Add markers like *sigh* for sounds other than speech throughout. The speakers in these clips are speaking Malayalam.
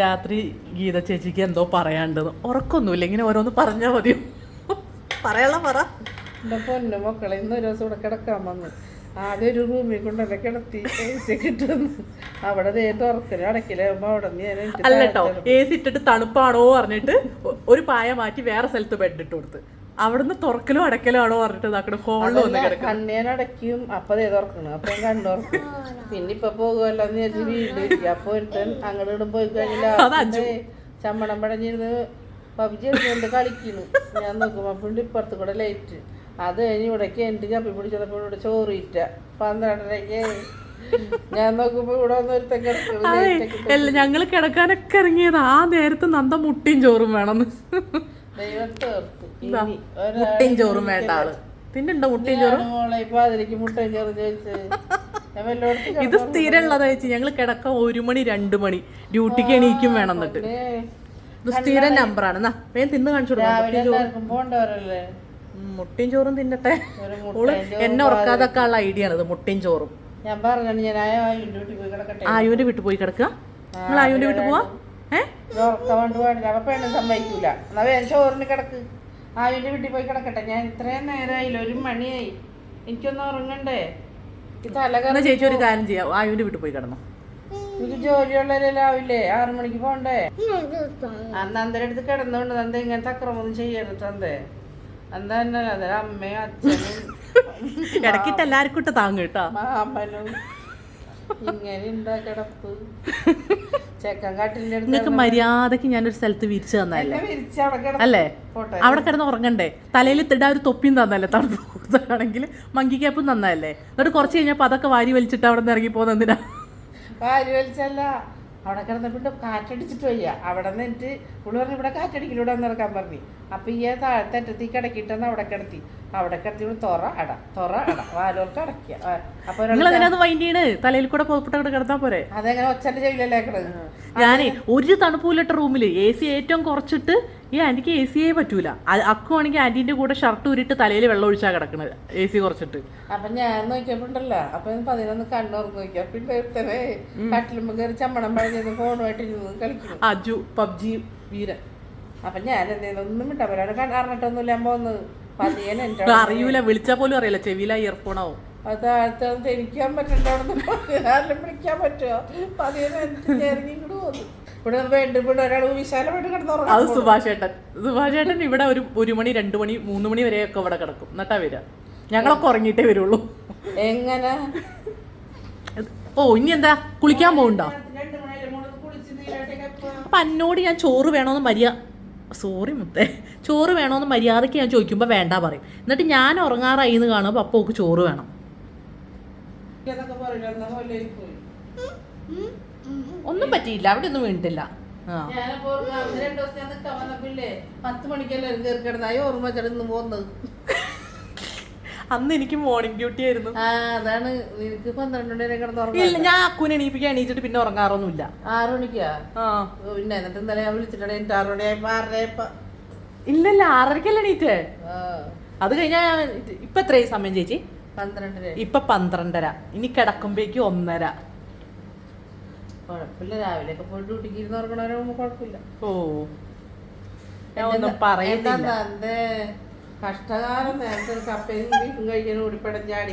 രാത്രി ഗീത ചേച്ചിക്ക് എന്തോ പറയാണ്ടെന്ന് ഉറക്കൊന്നുമില്ല ഇങ്ങനെ ഓരോന്ന് പറഞ്ഞാൽ മതി പറയാനുള്ള പറ. എന്റെ പൊന്നു മക്കളെ ഇന്ന് ഒരു ദിവസം ഇവിടെ കിടക്കാൻ വന്നു. ആദ്യം ഒരു റൂമിൽ കൊണ്ടെന്നെ കിടത്തി കിട്ടുന്നു അവിടെ തുറക്കൽ അടക്കലാകുമ്പോ അവിടെ നിന്ന് ഞാൻ എനിക്ക് അല്ല കേട്ടോ എ സി ഇട്ടിട്ട് തണുപ്പാണോ പറഞ്ഞിട്ട് ഒരു പായ മാറ്റി വേറെ സ്ഥലത്ത് ബെഡ് ഇട്ട് കൊടുത്ത്. അവിടുന്ന് തുറക്കലോ അടക്കലോ ആണോ പറഞ്ഞിട്ട് ഇതാക്കണ ഹോളിൽ വന്ന് കിടക്കും കണ്ണേൻ അടയ്ക്കും അപ്പൊ തുറക്കണം അപ്പൊ കണ്ണു പിന്നെ ഇപ്പൊ പോകുമല്ലോ എന്ന് വിചാരിച്ച് വീണ്ടും ഇരിക്കും. അപ്പൊ ഒരുത്തൻ അങ്ങോട്ട് ഇടും പോയി കഴിഞ്ഞാൽ ചമ്മണം പടഞ്ഞിരുന്ന് പബ്ജി എടുത്തുകൊണ്ട് കളിക്കുന്നു. ഞാൻ നോക്കും പിന്നെ ഇപ്പുറത്ത് കൂടെ ലൈറ്റ് അത് കഴിഞ്ഞ് ഇവിടേക്ക് എന്റെ ചപ്പി പിടിച്ചപ്പോൾ ഇവിടെ ചോറിയിട്ട പന്ത്രണ്ടരയ്ക്ക്. ഞാൻ നോക്കുമ്പോ ഇവിടെ. അല്ല ഞങ്ങൾ കിടക്കാനൊക്കെ ഇറങ്ങിയത് ആ നേരത്ത് നന്ദ മുട്ടിയും ചോറും വേണം ദൈവം തീർത്തു. ഇനി ഒരാ- മുട്ടിയും ചോറും വേണ്ട ആൾ. തിന്നുണ്ടോ മുട്ടയും ചോറും? ഇത് സ്ഥിരമുള്ളതാ ചേച്ചി ഞങ്ങൾ കിടക്ക ഒരു മണി രണ്ട് മണി. ഡ്യൂട്ടിക്ക് എണീക്കും വേണം എന്നിട്ട്. ഇത് സ്ഥിരം നമ്പറാണ്. എന്നാ വേഗം തിന്ന് കാണിച്ചു മുട്ടയും ചോറും. തിന്നട്ടെ. ഓൾ എന്നെ ഉറക്കാതൊക്കെ ഉള്ള ഐഡിയ ആണ് ഇത് മുട്ടയും ചോറും. ഞാൻ പറഞ്ഞു ഞാൻ ആയുവിന്റെ വീട്ടിൽ പോയി കിടക്കുക നിങ്ങൾ ആയുവിന്റെ വീട്ടിൽ പോവാ? ഏഹ് ഉറക്കം കൊണ്ട് പാടില്ല അപ്പൊ പെണ്ണ് സമ്മതിക്കൂല. എന്നാ വേഗം ചോറിന് കിടക്ക്. ആവിന്റെ വീട്ടിൽ പോയി കിടക്കട്ടെ. ഞാൻ ഇത്രയും നേരമായില്ല ഒരു മണിയായി. എനിക്കൊന്ന് ഉറങ്ങണ്ടേ? ഈ തല എന്നാ ചേച്ചി ഒരു കാര്യം ചെയ്യാം. ആയുവിന്റെ വീട്ടിൽ പോയി കിടന്നു. എനിക്ക് ജോലിയുള്ളവരെല്ലാം ആവില്ലേ? ആറു മണിക്ക് പോണ്ടേ? അന്ന് അന്തര അടുത്ത് കിടന്നോണ്ട് തന്ത ഇങ്ങനത്തെ അക്രമൊന്നും ചെയ്യരുത് തന്തേ എന്താ തന്നെ അന്നേരം അമ്മയും അച്ഛനും *laughs* ഇടക്കിട്ട് എല്ലാവർക്കും ഇട്ട് താങ്ങ് കേട്ടോ. മാമനും. ഇങ്ങനെ ഉണ്ടാ കിടപ്പ്. *laughs* നിങ്ങൾക്ക് മര്യാദയ്ക്ക് ഞാനൊരു സ്ഥലത്ത് വിരിച്ചു തന്നല്ലേ അല്ലേ? അവിടെ കിടന്ന് ഉറങ്ങണ്ടേ? തലയിൽ തിടാ ഒരു തൊപ്പിയും തന്നല്ലേ തണുപ്പാണെങ്കിൽ മങ്കി ക്യാപ്പും തന്നല്ലേ എന്നിട്ട് കുറച്ച് കഴിഞ്ഞപ്പോൾ അതൊക്കെ വാരി വലിച്ചിട്ട് അവിടെ നിന്ന് ഇറങ്ങി പോകുന്ന എന്തിനാ? വാരി വലിച്ചല്ല. അവിടെ കിടന്നപ്പോണ്ട് കാറ്റടിച്ചിട്ട് വയ്യ. അവിടെ നിന്നിട്ട് പുള്ളി പറഞ്ഞു ഇവിടെ കാറ്റടിക്കില്ല ഇവിടെ നടക്കാൻ പറഞ്ഞു. അപ്പം ഈ താഴത്തറ്റത്തി കിടക്കിട്ടെന്ന് അവിടെ കിടത്തി. അവിടെ കിടത്തി ഇവിടെ തുറ അട തുറ അട വാലോർക്ക് അടക്കുക അപ്പൊ വൈൻഡ് ചെയ്യണ്. തലയിൽ കൂടെ പുറപ്പെട്ട് അവിടെ കിടന്നാ പോരെ. അതെങ്ങനെ ഒച്ചന്റെ ചെയ്യില്ലല്ലേ കിടന്ന്? ഞാനേ ഒരു തണുപ്പില്ലട്ട റൂമിൽ എ സി ഏറ്റവും കുറച്ചിട്ട് ഈ ആന്റിക്ക് എ സിയേ പറ്റൂല. അക്കു അക്കുവാണെങ്കിൽ ആന്റിന്റെ കൂടെ ഷർട്ട് ഊരിട്ട് തലയിൽ വെള്ളം ഒഴിച്ചാ കിടക്കണത്. എ സി കുറച്ചിട്ട്. അപ്പൊ ഞാൻ നോക്കിയപ്പോണ്ടല്ലോ. അപ്പൊ പതിനൊന്ന് കണ്ണോർന്ന് നോക്കിയാ പിന്നെ ഒരുത്തനെ കട്ടിലുമ്പോ കയറി ചമ്മണം പഴഞ്ഞത് ഫോണുമായിട്ട് ഇരുന്ന് കളിക്കുന്നു. അജു പബ്ജി വീരൻ. അപ്പൊ ഞാൻ എന്തേലും ഒന്നും വിട്ടാ പോലെ അറിഞ്ഞിട്ടൊന്നുമില്ല ഞാൻ പോകുന്നത് പതിയൻ എന്റെ അറിയൂല. വിളിച്ചാ പോലും അറിയില്ല. ചെവിയില ഇയർഫോൺ ആവും. അത് താഴത്തെ തിരിക്കാൻ പറ്റണ്ടോ അവിടെ നിന്ന് ആരെങ്കിലും പിടിക്കാൻ പറ്റുമോ? പതിയെ ഇറങ്ങി കൂടെ പോകുന്നു ഇവിടെ വേണ്ട ഇവിടെ ഒരാൾ വിശാലമായിട്ട് അത് കിടന്നുറങ്ങും സുഭാഷ് ഏട്ടൻ. സുഭാഷ് ഏട്ടൻ ഇവിടെ ഒരു ഒരു മണി രണ്ട് മണി മൂന്ന് മണി വരെ ഒക്കെ ഇവിടെ കിടക്കും. എന്നിട്ടാ വരിക. ഞങ്ങളൊക്കെ ഉറങ്ങിയിട്ടേ വരുള്ളൂ. എങ്ങനെ? ഓ ഇനി എന്താ? കുളിക്കാൻ പോകണ്ടോ അപ്പൊ എന്നോട് ഞാൻ ചോറ് വേണമെന്ന് മര്യാ സോറി മുത്തേ. ചോറ് വേണമെന്ന് മര്യാദയ്ക്ക് ഞാൻ ചോദിക്കുമ്പോൾ വേണ്ട പറയും. എന്നിട്ട് ഞാൻ ഉറങ്ങാറായി എന്ന് കാണുമ്പോൾ അപ്പോൾ ചോറ് വേണം. ഒന്നും പറ്റിയില്ല അവിടെ ഒന്നും വീണിട്ടില്ല ഞാനപ്പോ അന്ന് രണ്ട് ദിവസം ഞാൻ നിൽക്കാൻ വന്നപ്പില്ലേ പത്ത് മണിക്കല്ലേ കയറി കിടന്നായി ഓർമ്മ ചെടുന്ന് പോകുന്നത് അന്ന് എനിക്ക് മോർണിംഗ് ഡ്യൂട്ടി ആയിരുന്നു. ആ അതാണ്. നിനക്ക് പന്ത്രണ്ട് മണി വരെ ഇല്ല ഞാൻ അക്കുനെ എണീപ്പിക്കാൻ എണീച്ചിട്ട് പിന്നെ ഉറങ്ങാറൊന്നുമില്ല. ആറു മണിക്കാ? ആ. ഓ, പിന്നെ എന്നിട്ട് ഇന്നലെ ഞാൻ വിളിച്ചിട്ടാണ് എനിക്ക് ആറു മണിയായപ്പോ ആറരയപ്പോ ഇല്ലല്ല ആറരക്കല്ലേ എണീറ്റേ? ആ. അത് കഴിഞ്ഞാൽ ഇപ്പൊ എത്രയായി സമയം ചേച്ചി? പന്ത്രണ്ടര ഇപ്പൊ പന്ത്രണ്ടര. ഇനി കിടക്കുമ്പോഴേക്ക് ഒന്നര. കുഴപ്പമില്ല. രാവിലെയൊക്കെ പോയി ഡ്യൂട്ടിക്ക് ഇരുന്ന് ഉറങ്ങണവരാകുമ്പോ കുഴപ്പമില്ല. ഓ. ഞാൻ ഒന്നും പറയുന്നില്ല. എന്റെ കഷ്ടകാലം നേരത്തെ ഒരു കപ്പയും ബീഫും കഴിക്കാൻ ചാടി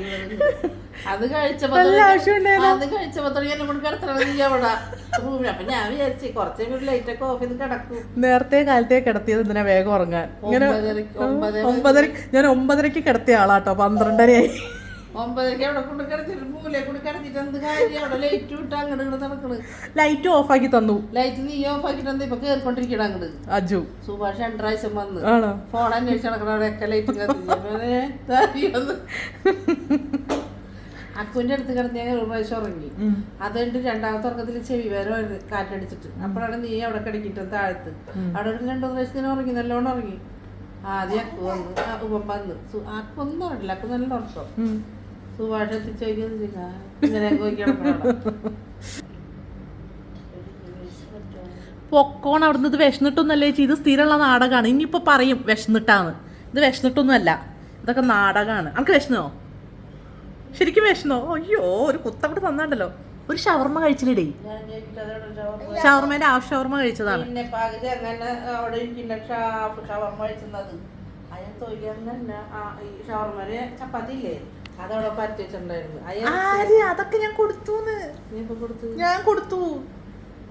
അത് കഴിച്ചപ്പോ അത് കഴിച്ചപ്പോ എന്നെ കൊണ്ട് അവിടെ റൂമിൽ അപ്പൊ ഞാൻ വിചാരിച്ചു കുറച്ചേ ഒരു ലൈറ്റ് ഒക്കെ ഓഫ് ചെയ്ത് കിടക്കും. നേരത്തെ കാലത്തെ കിടത്തിയത് എന്തിനാ വേഗം ഉറങ്ങാൻ? ഇങ്ങനെ ഒമ്പതരക്ക് ഒമ്പതര ഒമ്പതര ഞാൻ ഒമ്പതരക്ക് കിടത്തിയ ആളാട്ടോ. പന്ത്രണ്ടരയായി. ഒമ്പതരക്ക് അവിടെ കൊണ്ട് കിടത്തിട്ട് മൂലയെ കൊണ്ട് കിടത്തിട്ട് എന്ത് കാര്യം? അവിടെ ലൈറ്റ് വിട്ട് അങ്ങോട്ട് ഇങ്ങോട്ട് നടക്കണ്. ലൈറ്റ് ആക്കി തന്നു. ലൈറ്റ് നീ ഓഫ് ആക്കിട്ട് എന്താ ഇപ്പൊ കേറിക്കൊണ്ടിരിക്കണം അങ്ങോട്ട് അജു. സുഭാഷ് രണ്ടാഴ്ച വന്ന്. ഫോൺ അന്വേഷിച്ച് നടക്കണവിടെയൊക്കെ ലൈറ്റ് കത്തിച്ചു. അക്കുവിന്റെ അടുത്ത് കിടന്ന് ഞാൻ ഒരു പ്രാവശ്യം ഉറങ്ങി. ഉം. അത് കഴിഞ്ഞിട്ട് രണ്ടാമത്തെ ഉറക്കത്തിൽ ചെവി വേറെ കാറ്റടിച്ചിട്ട്. അപ്പോഴാണ് നീ അവിടെ കിടക്കിട്ട് താഴത്ത്. അവിടെ ഒരു രണ്ടു പ്രാവശ്യം ഞാൻ ഉറങ്ങി നല്ലോണം ഉറങ്ങി. ആദ്യം അക്കു വന്ന് ഉമ്മ വന്ന്. അക്കൊന്നും അറിയില്ല അക്കു നല്ല ഉറക്കം. ഉം. സുഭാഷ് എത്തിച്ച് ചോദിക്കുന്നത് ഇങ്ങനെ പോയി കിടക്കണം പൊക്കോൺ അവിടുന്ന് ഇത് വിഷന്നിട്ടൊന്നുമല്ലേ ചെയ്ത് ഇത് സ്ഥിരമുള്ള നാടകമാണ് ഇനിയിപ്പോ പറയും വിഷന്നിട്ടാന്ന് ഇത് വിഷന്നിട്ടൊന്നുമല്ല ഇതൊക്കെ നാടകമാണ് അനക്ക് വിശന്നോ? ശരിക്കും വിശന്നോ? അയ്യോ ഒരു കുത്തവിടെ തന്നാണ്ടല്ലോ. ഒരു ഷവർമ്മ കഴിച്ചില്ലേ ഷവർമേന്റെ ആ ഹാഫ് ഷവർമ്മ കഴിച്ചതാണ് ഷവർമ കഴിച്ചത് ചപ്പാത്തി ഇല്ലേ ആര്? അതൊക്കെ ഞാൻ കൊടുത്തു ഞാൻ കൊടുത്തു.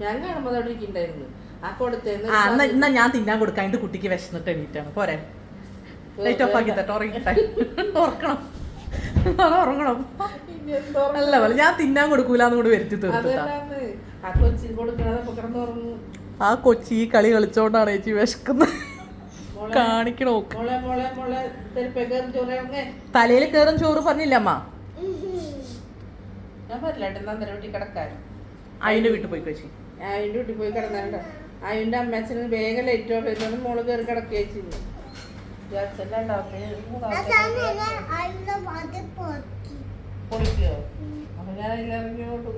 ഞാൻ കാണുമ്പോ ഇരിക്കണ്ടായിരുന്നു. ആ കൊടുത്തേന്ന് ഞാൻ തിന്നാൻ കൊടുക്കാൻ എന്റെ കുട്ടിക്ക് വിശന്നിട്ട് എണീറ്റാണ്. പോരെ. ലൈറ്റ് ഓഫ് ആക്കി തട്ടോ ഉറങ്ങിട്ടെ ഉറക്കണം. ഉറങ്ങണം. അല്ല പോലെ ഞാൻ തിന്നാൻ കൊടുക്കൂലെന്ന് കൂടി വരുത്തി തീർത്തിട്ടാ ആ കൊച്ചി കളി കളിച്ചോണ്ടാണ് ചേച്ചി വിശക്കുന്നത്. കാണിക്കണോ? മോളെ മോളെ മോളെ തെരുപ്പേ ചോറേ തലയിൽ കയറും ചോറ് പറഞ്ഞില്ല അമ്മ? നന്ദന വീട്ടിൽ പോയി കഴിച്ചു. അയിന്റെ വീട്ടിൽ പോയി കിടന്നാണ്ട അയിന്റെ അമ്മച്ചന് വേഗം ലൈറ്റ് ഓഫ് ചെയ്തോണ്ട് മോൾ കയറി കിടക്കുകയോ പൊളിക്കോ? അപ്പൊ ഞാൻ അതിലിറങ്ങിയോളൂ